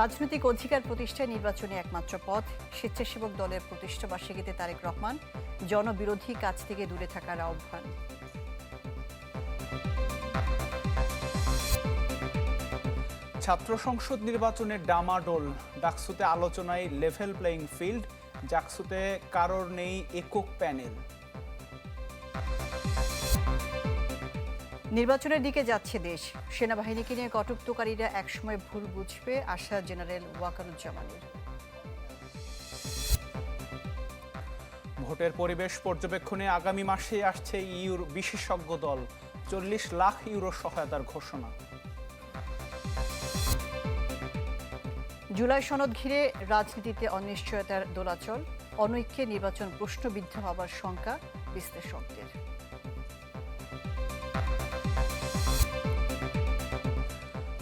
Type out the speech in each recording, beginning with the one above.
রাজনৈতিক অধিকার প্রতিষ্ঠায় নির্বাচনে একমাত্র পথ, স্বেচ্ছাসেবক দলের প্রতিষ্ঠা বার্ষিকীতে তারেক রহমান, জনবিরোধী কাজ থেকে দূরে থাকার আহ্বান। ছাত্র সংসদ নির্বাচনের ডামাডোল, ডাকসুতে আলোচনায় লেভেল প্লেইং ফিল্ড জাকসুতে কারোর নেই একক প্যানেল নির্বাচনের দিকে যাচ্ছে দেশ। সেনাবাহিনীকে নিয়ে কটুক্তকারীরা একসময় ভুল বুঝবে আশা জেনারেল ওয়াকারুজ্জামানের। ভোটের পরিবেশ পর্যবেক্ষণে আগামী মাসে আসছে ইউর বিশেষজ্ঞ দল। চল্লিশ লাখ ইউরো সহায়তার ঘোষণা। জুলাই সনদ ঘিরে রাজনীতিতে অনিশ্চয়তার দোলাচল অনৈক্যে নির্বাচন প্রশ্নবিদ্ধ হবার শঙ্কা বিশ্লেষকদের।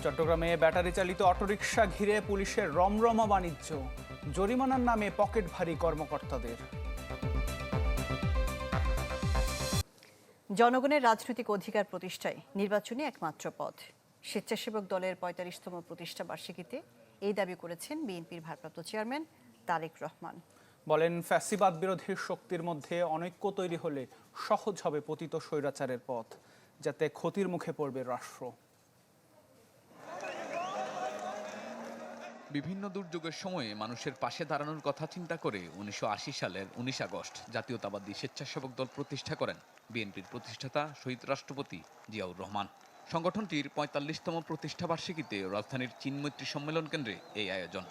চট্টগ্রামে ব্যাটারি চালিত অটোরিকশা ঘিরে পুলিশের রমরমা বাণিজ্য। জরিমানার নামে পকেট ভারী কর্মকর্তাদের। জনগণের রাজনৈতিক অধিকার প্রতিষ্ঠায় নির্বাচনী একমাত্র পথ। স্বেচ্ছাসেবক দলের পঁয়তাল্লিশতম প্রতিষ্ঠা বার্ষিকীতে এই দাবি করেছেন বিএনপির ভারপ্রাপ্ত চেয়ারম্যান তারেক রহমান। বলেন ফ্যাসিবাদ বিরোধী শক্তির মধ্যে অনৈক্য তৈরি হলে সহজ হবে পতিত স্বৈরাচারের পথ যাতে ক্ষতির মুখে পড়বে রাষ্ট্র। বিভিন্ন দুর্যোগের সময়ে মানুষের পাশে দাঁড়ানোর কথা চিন্তা করে উনিশশো আশি সালের উনিশ আগস্ট জাতীয়তাবাদী স্বেচ্ছাসেবক দল প্রতিষ্ঠা করেন বিএনপির প্রতিষ্ঠাতা শহীদ রাষ্ট্রপতি জিয়াউর রহমান। সংগঠনটির পঁয়তাল্লিশতম প্রতিষ্ঠা বার্ষিকীতে রাজধানীর চীনমৈত্রী সম্মেলন কেন্দ্রে এই আয়োজন।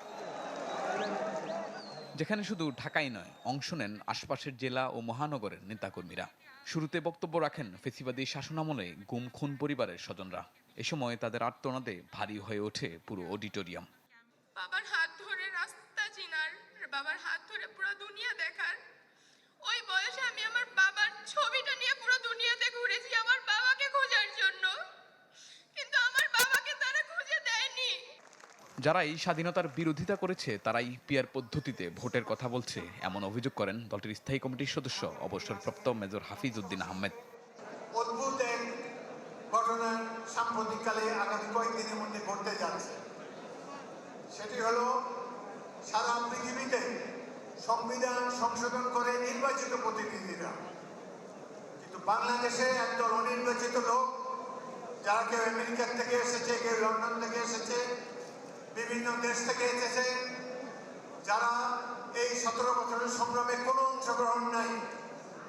যেখানে শুধু ঢাকাই নয়, অংশ নেন আশপাশের জেলা ও মহানগরের নেতাকর্মীরা। শুরুতে বক্তব্য রাখেন ফেসিবাদী শাসনামলে গুম খুন পরিবারের স্বজনরা। এ সময় তাদের আর্তনাদে ভারী হয়ে ওঠে পুরো অডিটোরিয়াম। বাবার হাত ধরে রাস্তা চিনার বাবার হাত ধরে পুরো দুনিয়া দেখার। ওই বয়সে আমি আমার বাবার ছবিটা নিয়ে পুরো দুনিয়াতে ঘুরেছি আমার বাবাকে খোঁজার জন্য। কিন্তু আমার বাবাকে তারা খুঁজে দেয়নি। যারা এই স্বাধীনতার বিরোধিতা করেছে, তারা ইপিআর পদ্ধতিতে ভোটের কথা বলছে। এমন অভিযোগ করেন দলটির স্থায়ী কমিটির সদস্য, অবসরপ্রাপ্ত মেজর হাফিজ উদ্দিন আহমেদ অদ্ভুত এক ঘটনা সাম্প্রতিককালে আগামী কয়েকদিনের মধ্যে ঘটতে যাচ্ছে সেটি হলো, সারা পৃথিবীতে সংবিধান সংশোধন করে নির্বাচিত প্রতিনিধিরা। কিন্তু বাংলাদেশে একদল অনির্বাচিত লোক, যারা কেউ আমেরিকার থেকে এসেছে, কেউ লন্ডন থেকে এসেছে, বিভিন্ন দেশ থেকে এসেছে, যারা এই সতেরো বছরের সংগ্রামে কোনো অংশগ্রহণ নাই,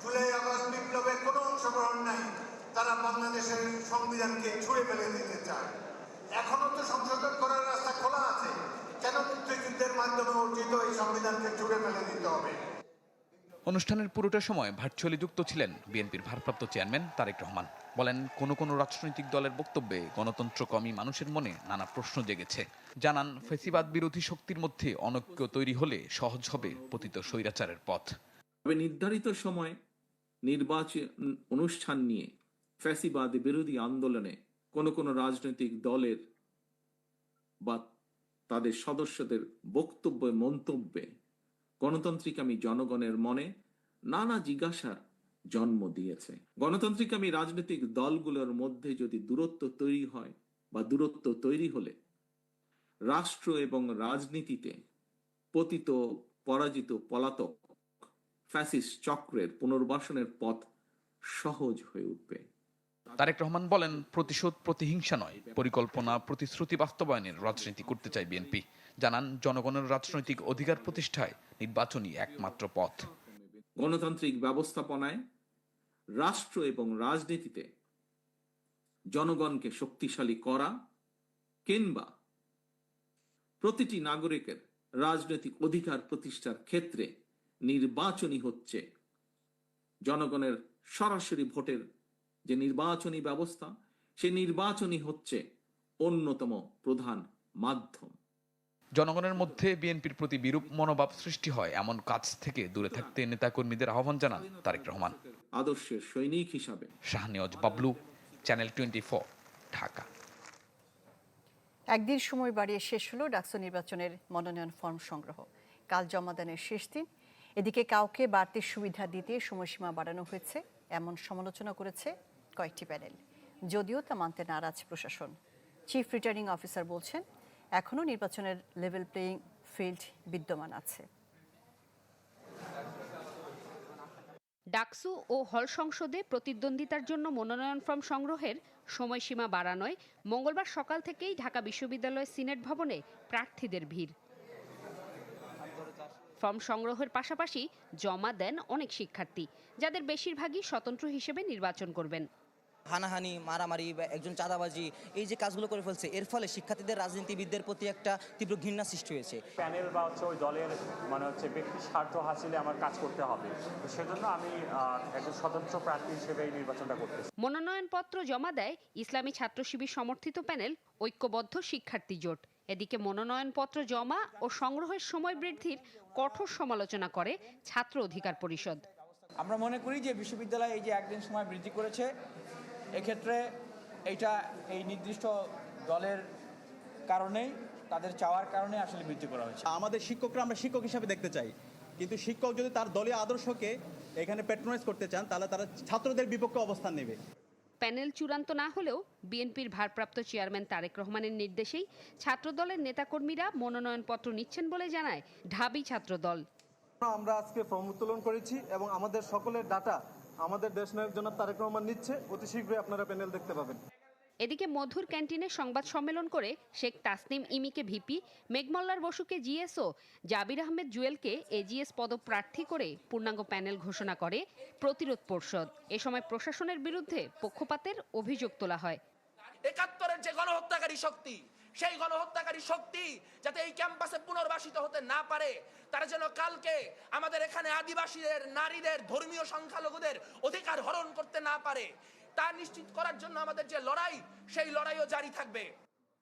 জুলাই আগস্ট বিপ্লবে কোনো অংশগ্রহণ নাই, তারা বাংলাদেশের সংবিধানকে ছুঁড়ে ফেলে দিতে চায়। এখনও তো সংশোধন করার কেন মুক্তিযুদ্ধের মাধ্যমে অর্জিত এই সংবিধানকে ছুঁড়ে ফেলে দিতে হবে? অনুষ্ঠানের পুরোটা সময় ভার্চুয়ালি যুক্ত ছিলেন বিএনপির ভারপ্রাপ্ত চেয়ারম্যান তারেক রহমান। বলেন কোনো কোনো রাজনৈতিক দলের বক্তব্যে গণতন্ত্র কমই মানুষের মনে নানা প্রশ্ন জেগেছে। জানান ফেসিবাদ বিরোধী শক্তির মধ্যে অনৈক্য তৈরি হলে সহজ হবে পতিত স্বৈরাচারের পথ। তবে নির্ধারিত সময় নির্বাচন অনুষ্ঠান নিয়ে ফ্যাসিবাদ বিরোধী আন্দোলনে কোন কোন রাজনৈতিক দলের বা তাদের সদস্যদের বক্তব্য মন্তব্যে গণতান্ত্রিকামী জনগণের মনে নানা জিজ্ঞাসার জন্ম দিয়েছে। গণতান্ত্রিকামী রাজনৈতিক দলগুলোর মধ্যে যদি দূরত্ব তৈরি হয় বা দূরত্ব তৈরি হলে রাষ্ট্র এবং রাজনীতিতে পতিত পরাজিত পলাতক ফ্যাসিস্ট চক্রের পুনর্বাসনের পথ সহজ হয়ে উঠবে। তারেক রহমান বলেন, প্রতিশোধ প্রতিহিংসা নয়, পরিকল্পনা প্রতিশ্রুতি বাস্তবায়নের রাজনীতি করতে চায় বিএনপি। জানান, জনগণের রাজনৈতিক অধিকার প্রতিষ্ঠায় নির্বাচনই একমাত্র পথ। গণতান্ত্রিক ব্যবস্থাপনায়, রাষ্ট্র এবং রাজনীতিতে জনগণকে শক্তিশালী করা কিংবা প্রতিটি নাগরিকের রাজনৈতিক অধিকার প্রতিষ্ঠার ক্ষেত্রে নির্বাচনই হচ্ছে জনগণের সরাসরি ভোটের যে নির্বাচনী ব্যবস্থা সেই নির্বাচনই হচ্ছে অন্যতম প্রধান মাধ্যম। জনগণের মধ্যে বিএনপির প্রতি বিরূপ মনোভাব সৃষ্টি হয় এমন কাজ থেকে দূরে থাকতে নেতাকর্মীদের আহ্বান জানান তারেক রহমান। আদর্শের সৈনিক হিসাবে। Shahniaz Bablu channel twenty Dhaka. একদিন সময় বাড়িয়ে শেষ হলো ডাকসু নির্বাচনের মনোনয়ন ফর্ম সংগ্রহ। কাল জমাদানের শেষ দিন। এদিকে কাউকে বাড়তি সুবিধা দিতে সময়সীমা বাড়ানো হয়েছে এমন সমালোচনা করেছে কয়েকটি প্যানেল। যদিও তা মানতে নারাজ প্রশাসন। চিফ রিটার্নিং অফিসার বলছেন, এখনও নির্বাচনের লেভেল প্লেয়িং ফিল্ড বিদ্যমান আছে। ডাকসু ও হল সংসদে প্রতিদ্বন্দ্বিতার জন্য মনোনয়ন ফর্ম সংগ্রহের সময়সীমা বাড়ানোয় মঙ্গলবার সকাল থেকেই ঢাকা বিশ্ববিদ্যালয় সিনেট ভবনে প্রার্থীদের ভিড়। ফর্ম সংগ্রহের পাশাপাশি জমা দেন অনেক শিক্ষার্থী, যাদের বেশিরভাগই স্বতন্ত্র হিসেবে নির্বাচন করবেন। হানাহানি মারামারি বা একজন চাঁদাবাজি এই যে কাজগুলো করে ফেলছে এর ফলে শিক্ষার্থীদের রাজনীতিবিদদের প্রতি একটা তীব্র ঘৃণা সৃষ্টি হয়েছে। প্যানেল বা হচ্ছে ওই দলের মানে হচ্ছে ব্যক্তি স্বার্থ হাসিলে আমার কাজ করতে হবে। তো সেজন্য আমি আহ, একজন স্বতন্ত্র প্রার্থী হিসেবে এই নির্বাচনটা করতেছি। মনোনয়নপত্র জমা দেয় ইসলামী ছাত্র শিবির সমর্থিত প্যানেল ঐক্যবদ্ধ শিক্ষার্থী জোট। এদিকে মনোনয়নপত্র জমা ও সংগ্রহের সময় বৃদ্ধির কঠোর সমালোচনা করে ছাত্র অধিকার পরিষদ। আমরা মনে করি যে বিশ্ববিদ্যালয় এই যে একদিন সময় বৃদ্ধি করেছে এক্ষেত্রে এইটা এই নির্দিষ্ট দলের কারণেই তাদের চাওয়ার কারণে আসলে বৃদ্ধি করা হয়েছে। আমাদের শিক্ষকরা আমরা শিক্ষক হিসাবে দেখতে চাই। কিন্তু শিক্ষক যদি তার দলীয় আদর্শকে এখানে প্যাট্রোনাইজ করতে চান তাহলে তারা ছাত্রদের বিপক্ষে অবস্থান নেবে। প্যানেল চূড়ান্ত না হলেও বিএনপির ভারপ্রাপ্ত চেয়ারম্যান তারেক রহমানের নির্দেশেই ছাত্রদলের নেতাকর্মীরা মনোনয়নপত্র নিচ্ছেন বলে জানায় ঢাবি ছাত্রদল। আমরা আজকে ফর্ম উত্তোলন করেছি এবং আমাদের সকলের ডাটা আমাদের দেশ নায়ক জনাব তারেক রহমান নিচ্ছে। অতি শীঘ্রই আপনারা প্যানেল দেখতে পাবেন। এদিকে মধুর ক্যান্টিনে সংবাদ সম্মেলন করে শেখ তাসনিম ইমিকে ভিপি মেঘমল্লার বসুকে জিএসও জাবির আহমেদ জুয়েলকে এজিএস পদপ্রার্থী করে পূর্ণাঙ্গ প্যানেল ঘোষণা করে প্রতিরোধ পর্ষদ। এ সময় প্রশাসনের বিরুদ্ধে পক্ষপাতের অভিযোগ তোলা হয়। একাত্তরের যে গণহত্যাকারী শক্তি সেই গণহত্যাকারী শক্তি যাতে এই ক্যাম্পাসে পুনর্বাসিত হতে না পারে তারা যেন কালকে আমাদের এখানে আদিবাসীদের নারীদের ধর্মীয় সংখ্যালঘুদের অধিকার হরণ করতে না পারে তা নিশ্চিত করার জন্য আমাদের যে লড়াই সেই লড়াইও জারি থাকবে।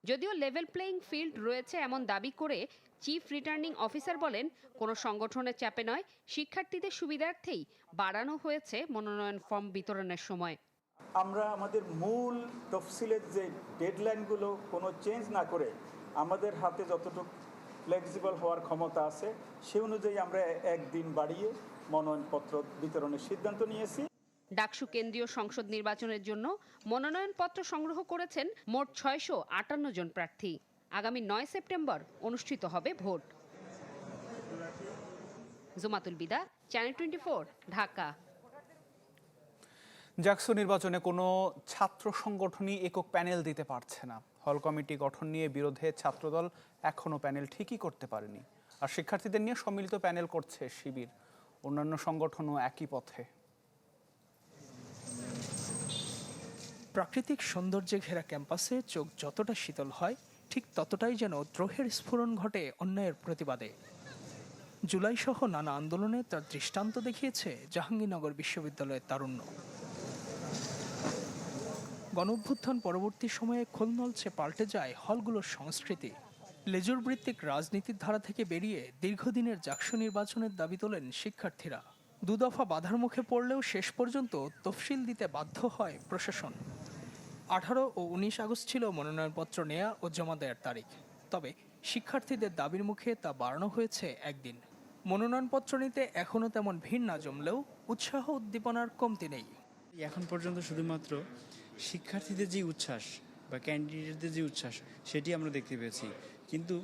যদিও লেভেল প্লেইং ফিল্ড রয়েছে এমন দাবি করে চিফ রিটার্নিং অফিসার বলেন কোনো সংগঠনের চাপে নয় শিক্ষার্থীদের সুবিধার্থেই বাড়ানো হয়েছে মনোনয়ন ফর্ম বিতরণের সময়। আমরা আমাদের মূল তফসিলের যে ডেডলাইনগুলো কোনো চেঞ্জ না করে আমাদের হাতে যতটুকু ফ্লেক্সিবল হওয়ার ক্ষমতা আছে, সে অনুযায়ী আমরা একদিন বাড়িয়ে মনোনয়নপত্র বিতরণের সিদ্ধান্ত নিয়েছি। ডাকসু কেন্দ্রীয় সংসদ নির্বাচনের জন্য মনোনয়নপত্র সংগ্রহ করেছেন মোট ছয়শো আটান্ন জন প্রার্থী। আগামী নয় সেপ্টেম্বর অনুষ্ঠিত হবে vote. Jumatul Bida, channel twenty Dhaka. JAKSU নির্বাচনে কোনো ছাত্র সংগঠনই একক প্যানেল দিতে পারছে না। হল কমিটি গঠন নিয়ে বিরোধে ছাত্রদল এখনও প্যানেল ঠিকই করতে পারেনি। আর শিক্ষার্থীদের নিয়ে সম্মিলিত প্যানেল করছে শিবির। অন্যান্য সংগঠনও একই পথে। প্রাকৃতিক সৌন্দর্যে ঘেরা ক্যাম্পাসে চোখ যতটা শীতল হয়, ঠিক ততটাই যেন দ্রোহের স্ফুরণ ঘটে অন্যায়ের প্রতিবাদে। জুলাই সহ নানা আন্দোলনে তার দৃষ্টান্ত দেখিয়েছে জাহাঙ্গীরনগর বিশ্ববিদ্যালয়ের তারুণ্য। গণঅভ্যুত্থান পরবর্তী সময়ে খোলনলছে পাল্টে যায় হলগুলোর সংস্কৃতি। লেজুর ভিত্তিক রাজনীতির ধারা থেকে বেরিয়ে দীর্ঘদিনের জাকসু নির্বাচনের দাবি তোলেন শিক্ষার্থীরা। দুদফা বাধার মুখে পড়লেও শেষ পর্যন্ত তফসিল দিতে বাধ্য হয় প্রশাসন। আঠারো ও উনিশ আগস্ট ছিল মনোনয়নপত্র নেয়া ও জমা দেওয়ার তারিখ। তবে শিক্ষার্থীদের দাবির মুখে তা বাড়ানো হয়েছে একদিন। মনোনয়নপত্র নিতে এখনও তেমন ভিড় না জমলেও উৎসাহ উদ্দীপনার কমতি নেই। এখন পর্যন্ত শুধুমাত্র শিক্ষার্থীদের যে উচ্ছ্বাস বা ক্যান্ডিডেটদের যে উচ্ছ্বাস সেটি আমরা দেখতে পেয়েছি। কিন্তু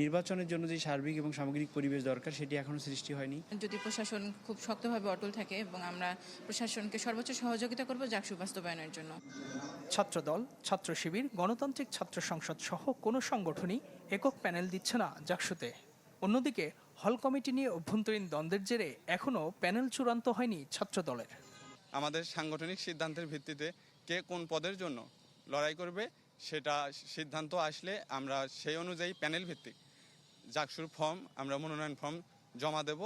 নির্বাচনের জন্য যে সার্বিক এবং সামগ্রিক পরিবেশ দরকার সেটি এখনও সৃষ্টি হয়নি। যদি প্রশাসন খুব শক্তভাবে অটল থাকে এবং আমরা প্রশাসনকে সর্বোচ্চ সহযোগিতা করব জাকসু বাস্তবায়নের জন্য। ছাত্রদল ছাত্র শিবির গণতান্ত্রিক ছাত্র সংসদ সহ কোনো সংগঠনই একক প্যানেল দিচ্ছে না জাকসুতে। অন্যদিকে হল কমিটি নিয়ে অভ্যন্তরীণ দ্বন্দ্বের জেরে এখনও প্যানেল চূড়ান্ত হয়নি ছাত্রদলের। আমাদের সাংগঠনিক সিদ্ধান্তের ভিত্তিতে কে কোন পদের জন্য লড়াই করবে, সেটা সিদ্ধান্ত আসলে আমরা সেই অনুযায়ী প্যানেল ভিত্তিক জাকসুর ফর্ম আমরা মনোনয়ন ফর্ম জমা দেব।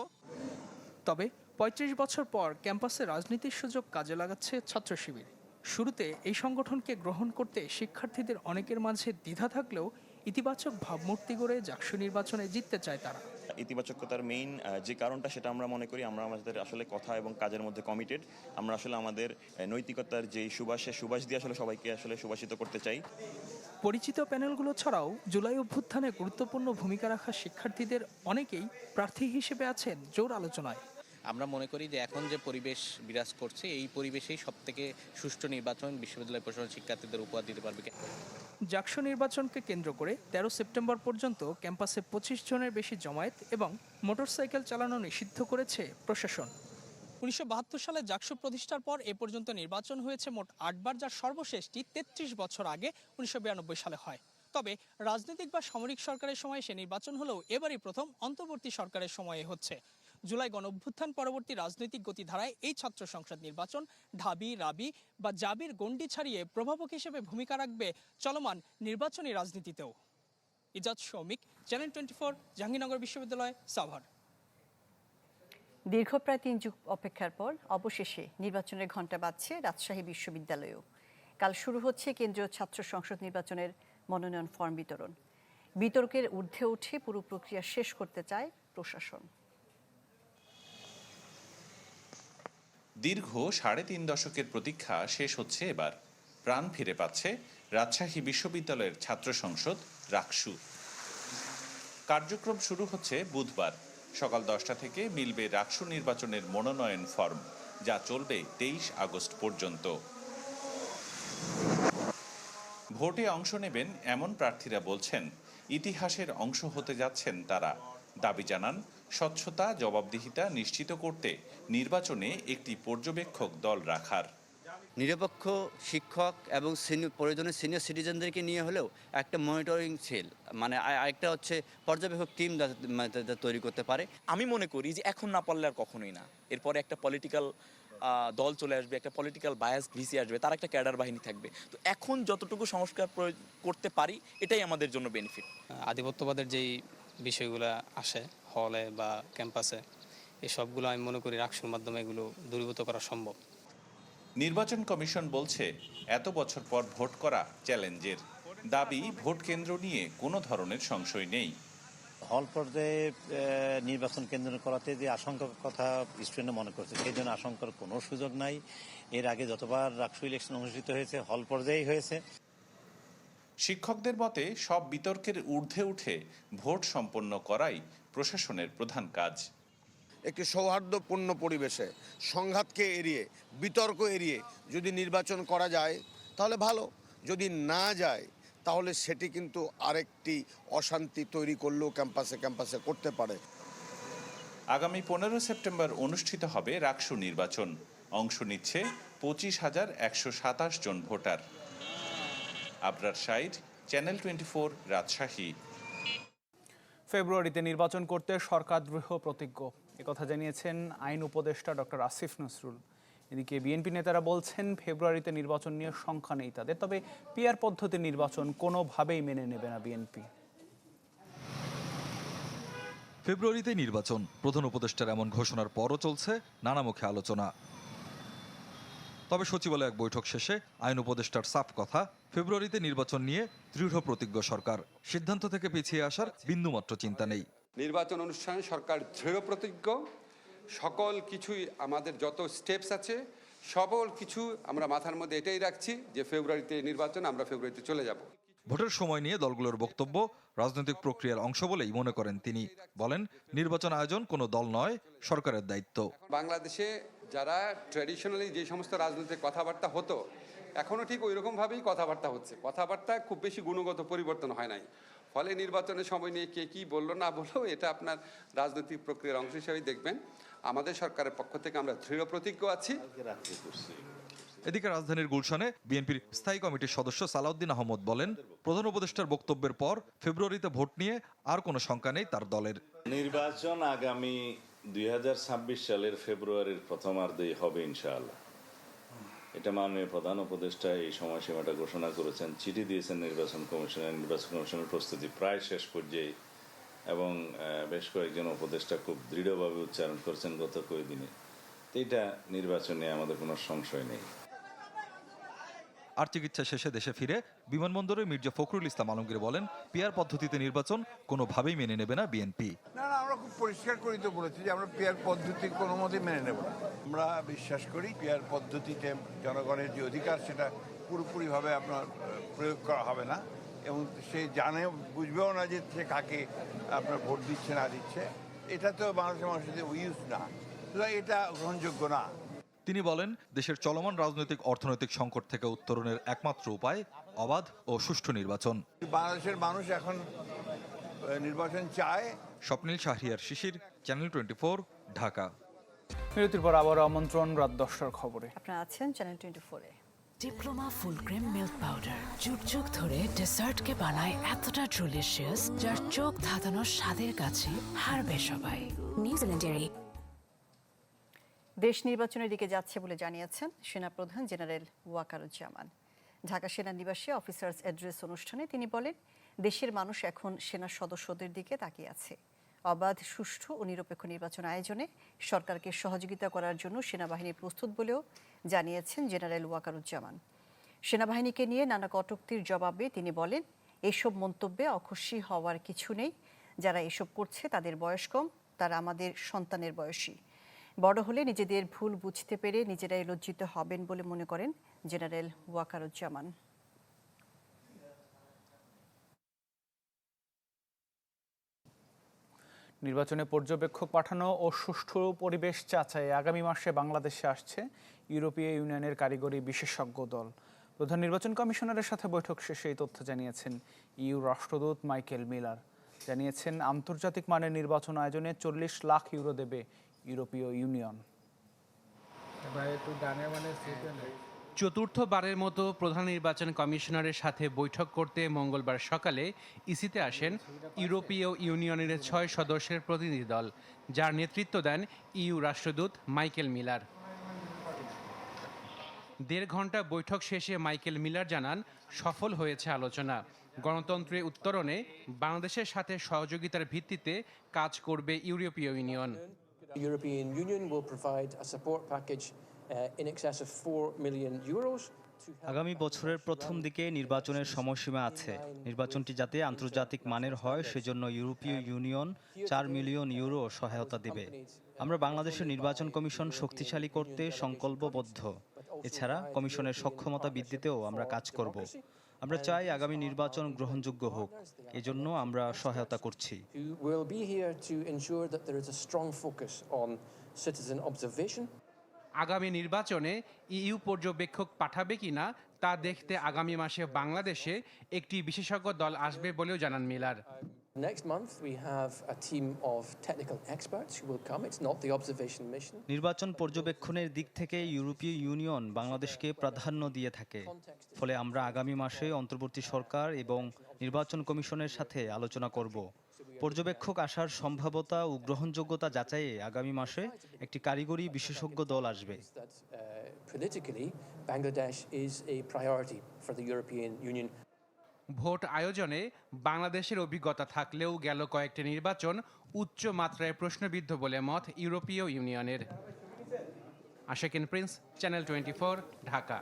তবে ৩৫ বছর পর ক্যাম্পাসে রাজনীতির সুযোগ কাজে লাগাচ্ছে ছাত্র শিবির। শুরুতে এই সংগঠনকে গ্রহণ করতে শিক্ষার্থীদের অনেকের মাঝে দ্বিধা থাকলেও ইতিবাচক ভাবমূর্তি গড়ে জাকসু নির্বাচনে জিততে চায় তারা। ইতিবাচকতার মেইন যে কারণটা সেটা আমরা মনে করি, আমরা আমাদের আসলে কথা এবং কাজের মধ্যে কমিটেড আমরা আসলে আমাদের নৈতিকতার যে সুবাসে সুবাস দিয়ে আসলে সবাইকে আসলে সুবাসিত করতে চাই। পরিচিত প্যানেলগুলো ছাড়াও জুলাই অভ্যুত্থানে গুরুত্বপূর্ণ ভূমিকা রাখা শিক্ষার্থীদের অনেকেই প্রার্থী হিসেবে আছেন জোর আলোচনায়। আমরা মনে করি যে এখন যে পরিবেশ বিরাজ করছে, এই পরিবেশেই সব থেকে সুষ্ঠু নির্বাচন বিশ্ববিদ্যালয় প্রশাসন শিক্ষার্থীদের উপহার দিতে পারবে জাকসু নির্বাচনকে কেন্দ্র করে তেরো সেপ্টেম্বর পর্যন্ত ক্যাম্পাসে পঁচিশ জনের বেশি জমায়েত এবং মোটরসাইকেল চালানো নিষিদ্ধ করেছে প্রশাসন। উনিশশো সালে জাকসু প্রতিষ্ঠার পর এ পর্যন্ত নির্বাচন হয়েছে মোট আটবার, যার সর্বশেষটি তেত্রিশ বছর আগে উনিশশো বিরানব্বই সালে হয়। তবে রাজনৈতিক বা সামরিক সরকারের সময় সে নির্বাচন হলেও এবারই প্রথম অন্তর্বর্তী সরকারের সময়ে হচ্ছে। জুলাই গণ অভ্যুত্থান পরবর্তী রাজনৈতিক গতিধারায় এই ছাত্র সংসদ নির্বাচন ঢাবি, রাবি বা জাবির গণ্ডি ছাড়িয়ে প্রভাবক হিসেবে ভূমিকা রাখবে চলমান নির্বাচনী রাজনীতিতেও। Ejaj Soumik channel twenty four, Jahangirnagar বিশ্ববিদ্যালয়, সাভার। দীর্ঘ প্রায় তিন যুগ অপেক্ষার পর অবশেষে নির্বাচনের ঘণ্টা বাজছে রাজশাহী বিশ্ববিদ্যালয়েও। কাল শুরু হচ্ছে কেন্দ্রীয় ছাত্র সংসদ নির্বাচনের মনোনয়ন ফর্ম বিতরণ। বিতর্কের ঊর্ধ্বে উঠে পুরো প্রক্রিয়া শেষ করতে চায় প্রশাসন। দীর্ঘ সাড়ে তিন দশকের প্রতীক্ষা শেষ হচ্ছে এবার। প্রাণ ফিরে পাচ্ছে রাজশাহী বিশ্ববিদ্যালয়ের ছাত্র সংসদ রাকসু। কার্যক্রম শুরু হচ্ছে বুধবার। সকাল দশটা থেকে মিলবে রাকসু নির্বাচনের মনোনয়ন ফর্ম, যা চলবে তেইশ আগস্ট পর্যন্ত। ভোটে অংশ নেবেন এমন প্রার্থীরা বলছেন, ইতিহাসের অংশ হতে যাচ্ছেন তারা। দাবি জানান স্বচ্ছতা জবাবদিহিতা নিশ্চিত করতে নির্বাচনে একটি পর্যবেক্ষক দল রাখার। নিরপেক্ষ শিক্ষক এবং সিনিয়র প্রয়োজনে সিনিয়র সিটিজেনদেরকে নিয়ে হলেও একটা মনিটরিং সেল মানে আরেকটা হচ্ছে পর্যবেক্ষক টিম তৈরি করতে পারে। আমি মনে করি যে এখন না পারলে আর কখনোই না। এরপরে একটা পলিটিক্যাল দল চলে আসবে একটা পলিটিক্যাল বায়াস ভিসি আসবে তার একটা ক্যাডার বাহিনী থাকবে। তো এখন যতটুকু সংস্কার প্রয়োগ করতে পারি এটাই আমাদের জন্য বেনিফিট আধিপত্যবাদের যেই বিষয়গুলো আসে হলে বা ক্যাম্পাসে এই সবগুলো আমি মনে করি রাকসুর মাধ্যমে এগুলো দূরীভূত করা সম্ভব। নির্বাচন কমিশন বলছে এত বছর পর ভোট করা চ্যালেঞ্জের দাবি ভোট কেন্দ্র নিয়ে কোনো ধরনের সংশয় নেই। হল পর্যায়ে নির্বাচন কেন্দ্র করাতে যে আশঙ্কার কথা স্টুডেন্ট মনে করছে সেই জন্য আশঙ্কার কোনো সুযোগ নাই। এর আগে যতবার রাকসু ইলেকশন অনুষ্ঠিত হয়েছে হল পর্যায়েই হয়েছে। শিক্ষকদের মতে সব বিতর্কের ঊর্ধ্বে উঠে ভোট সম্পন্ন করাই প্রশাসনের প্রধান কাজ। একটি সৌহার্দ্যপূর্ণ পরিবেশে সংঘাতকে এড়িয়ে বিতর্ক এড়িয়ে যদি নির্বাচন করা যায় তাহলে ভালো। যদি না যায় তাহলে সেটি কিন্তু আরেকটি অশান্তি তৈরি করলেও ক্যাম্পাসে ক্যাম্পাসে করতে পারে। আগামী পনেরো সেপ্টেম্বর অনুষ্ঠিত হবে রাকসু নির্বাচন। অংশ নিচ্ছে পঁচিশ হাজার একশো সাতাশ জন voter. Abrar Said channel twenty four Rajshahi. ফেব্রুয়ারিতে নির্বাচন করতে সরকার দৃঢ় প্রতিজ্ঞ। একথা জানিয়েছেন আইন উপদেষ্টা ডক্টর আসিফ নসরুল। এদিকে বিএনপি নেতারা বলছেন, ফেব্রুয়ারিতে নির্বাচন নিয়ে সংখ্যা নেই তাদের, তবে পিয়ার পদ্ধতির নির্বাচন কোনোভাবেই মেনে নেবে না বিএনপি। ফেব্রুয়ারিতে নির্বাচন, প্রধান উপদেষ্টার এমন ঘোষণার পরও চলছে নানামুখী আলোচনা। তবে সচিবালয় এক বৈঠক শেষে আইন উপদেষ্টার সাফ কথা ফেব্রুয়ারিতে নির্বাচন নিয়ে দৃঢ় প্রতিজ্ঞ সরকার। সিদ্ধান্ত থেকে পিছিয়ে আসার বিন্দুমাত্র চিন্তা নেই। নির্বাচন অনুষ্ঠানে সরকার দৃঢ় প্রতিজ্ঞ। সকল কিছুই আমাদের যত স্টেপস আছে সকল কিছু আমরা মাথার মধ্যে এটাই রাখছি যে ফেব্রুয়ারিতে নির্বাচন আমরা ফেব্রুয়ারিতে চলে যাব। ভোটের সময় নিয়ে দলগুলোর বক্তব্য রাজনৈতিক প্রক্রিয়ার অংশ বলেই মনে করেন তিনি। বলেন নির্বাচন আয়োজন কোনো দল নয় সরকারের দায়িত্ব। বাংলাদেশে যারা ট্র্যাডিশনালি যে সমস্ত রাজনৈতিক কথাবার্তা হতো এখনও ঠিক ওই রকমভাবেই কথাবার্তা হচ্ছে। কথাবার্তা খুব বেশি গুণগত পরিবর্তন হয় নাই। ফলে নির্বাচনের সময় নিয়ে কে কী বলল না বলল এটা আপনার রাজনৈতিক প্রক্রিয়ার অংশ হিসেবেই দেখবেন। আমাদের সরকারের পক্ষ থেকে আমরা দৃঢ় প্রতিজ্ঞ আছি। এদিকে রাজধানীর গুলশানে বিএনপির স্থায়ী কমিটির সদস্য সালাউদ্দিন আহমদ বলেন প্রধান উপদেষ্টার বক্তব্যের পর ফেব্রুয়ারিতে ভোট নিয়ে আর কোনো শঙ্কা নেই তার দলের। নির্বাচন আগামী দুই হাজার ছাব্বিশ সালের ফেব্রুয়ারির প্রথমার্ধেই হবে ইনশাআল্লাহ। এটা মাননীয় প্রধান উপদেষ্টা এই সময়সীমাটা ঘোষণা করেছেন চিঠি দিয়েছেন নির্বাচন কমিশনের নির্বাচন কমিশনের প্রস্তুতি প্রায় শেষ পর্যায়ে এবং বেশ কয়েকজন উপদেষ্টা খুব দৃঢ়ভাবে উচ্চারণ করেছেন গত কয়েকদিনে। তো এটা নির্বাচনে আমাদের কোনো সংশয় নেই। আর চিকিৎসা শেষে দেশে ফিরে বিমানবন্দরে মির্জা ফখরুল ইসলাম আলমগীর বলেন পিয়ার পদ্ধতিতে নির্বাচন কোনোভাবেই মেনে নেবে না বিএনপি। আমরা খুব পরিষ্কার করেই তো বলেছি যে আমরা পেয়ার পদ্ধতি কোনো মতে মেনে নেব না। আমরা বিশ্বাস করি পেয়ার পদ্ধতিতে জনগণের যে অধিকার সেটা পুরোপুরিভাবে আপনার প্রয়োগ করা হবে না এবং সে জানে বুঝবেও না যে সে কাকে আপনার ভোট দিচ্ছে না দিচ্ছে। এটা তো বাংলাদেশের মানুষের ইউজ না এটা গ্রহণযোগ্য না। তিনি বলেন দেশের চলমান রাজনৈতিক অর্থনৈতিক সংকট থেকে উত্তরণের একমাত্র উপায় অবাধ ও সুষ্ঠু নির্বাচন। বাংলাদেশের মানুষ এখন নির্বাচন চায় স্বপ্নীল শাহরিয়ার শিশির চ্যানেল টোয়েন্টি ঢাকা। বিরতির পর আবার আমন্ত্রণ রাত দশটার খবরে। আপনারা আছেন চ্যানেল টোয়েন্টি ফোরে Diploma full cream milk powder যুগ যুগ ধরে ডেসার্টকে বানায় এতটা ডেলিশিয়াস যার চোখ ধাঁধানোর স্বাদের কাছে হারবে সবাই। নিউজিল্যান্ডের দেশ নির্বাচনের দিকে যাচ্ছে বলে জানিয়েছেন সেনাপ্রধান জেনারেল ওয়াকারুজ্জামান। ঢাকা সেনানিবাসে অফিসার্স অ্যাড্রেস অনুষ্ঠানে তিনি বলেন দেশের মানুষ এখন সেনা সদস্যদের দিকে তাকিয়ে আছে। অবাধ, সুষ্ঠু ও নিরপেক্ষ নির্বাচন আয়োজনে সরকারকে সহযোগিতা করার জন্য সেনাবাহিনী প্রস্তুত বলেও জানিয়েছেন জেনারেল ওয়াকারুজ্জামান। সেনাবাহিনীকে নিয়ে নানা কটূক্তির জবাবে তিনি বলেন, এসব মন্তব্যে অখুশি হওয়ার কিছু নেই। যারা এসব করছে তাদের বয়স কম, তারা আমাদের সন্তানের বয়সী। বড় হলে নিজেদের ভুল বুঝতে পেরে নিজেরাই লজ্জিত হবেন বলে মনে করেন জেনারেল ওয়াকারুজ্জামান। নির্বাচনে পর্যবেক্ষক পাঠানো ও সুষ্ঠু পরিবেশ যাচাই আগামী মাসে বাংলাদেশে আসছে ইউরোপীয় ইউনিয়নের কারিগরি বিশেষজ্ঞ দল। প্রধান নির্বাচন কমিশনারের সাথে বৈঠক শেষে এই তথ্য জানিয়েছেন ইউ রাষ্ট্রদূত মাইকেল মিলার। জানিয়েছেন, আন্তর্জাতিক মানের নির্বাচন আয়োজনে চল্লিশ লাখ ইউরো দেবে ইউরোপীয় ইউনিয়ন। চতুর্থবারের মতো প্রধান নির্বাচন কমিশনারের সাথে বৈঠক করতে মঙ্গলবার সকালে ইসিতে আসেন ইউরোপীয় ইউনিয়নের ছয় সদস্যের প্রতিনিধি দল, যার নেতৃত্ব দেন ইউ রাষ্ট্রদূত মাইকেল মিলার। দেড় ঘণ্টা বৈঠক শেষে মাইকেল মিলার জানান, সফল হয়েছে আলোচনা। গণতন্ত্রের উত্তরণে বাংলাদেশের সাথে সহযোগিতার ভিত্তিতে কাজ করবে ইউরোপীয় union. European Union will provide a support package in excess of 4 million euros. আগামী বছরের প্রথম দিকে নির্বাচনের সময়সীমা আছে। নির্বাচনটি যাতে আন্তর্জাতিক মানের হয় সেজন্য ইউরোপীয় ইউনিয়ন চার মিলিয়ন ইউরো সহায়তা দেবে। আমরা বাংলাদেশের নির্বাচন কমিশন শক্তিশালী করতে সংকল্পবদ্ধ। এছাড়া কমিশনের সক্ষমতা বৃদ্ধিতেও আমরা কাজ করব। আমরা চাই আগামী নির্বাচন গ্রহণযোগ্য হোক। এজন্য আমরা সহায়তা করছি। citizen observation. আগামী নির্বাচনে ইইউ পর্যবেক্ষক পাঠাবে কিনা তা দেখতে আগামী মাসে বাংলাদেশে একটি বিশেষজ্ঞ দল আসবে বলেও জানান Miller Next month, we have a team of technical experts who will come. It's not the observation mission. নির্বাচন পর্যবেক্ষণের দিক থেকে ইউরোপীয় ইউনিয়ন বাংলাদেশকে প্রাধান্য দিয়ে থাকে ফলে আমরা আগামী মাসে অন্তর্বর্তী সরকার এবং নির্বাচন কমিশনের সাথে আলোচনা করব পর্যবেক্ষক আসার সম্ভাব্যতা ও গ্রহণযোগ্যতা যাচাইয়ে আগামী মাসে একটি কারিগরি বিশেষজ্ঞ দল আসবে। That politically, Bangladesh is a priority for the European Union. ভোট আয়োজনে বাংলাদেশের অভিজ্ঞতা থাকলেও গেল কয়েকটি নির্বাচন উচ্চ মাত্রায় প্রশ্নবিদ্ধ বলে মত ইউরোপীয় ইউনিয়নের। Ashekin Prince channel twenty Dhaka.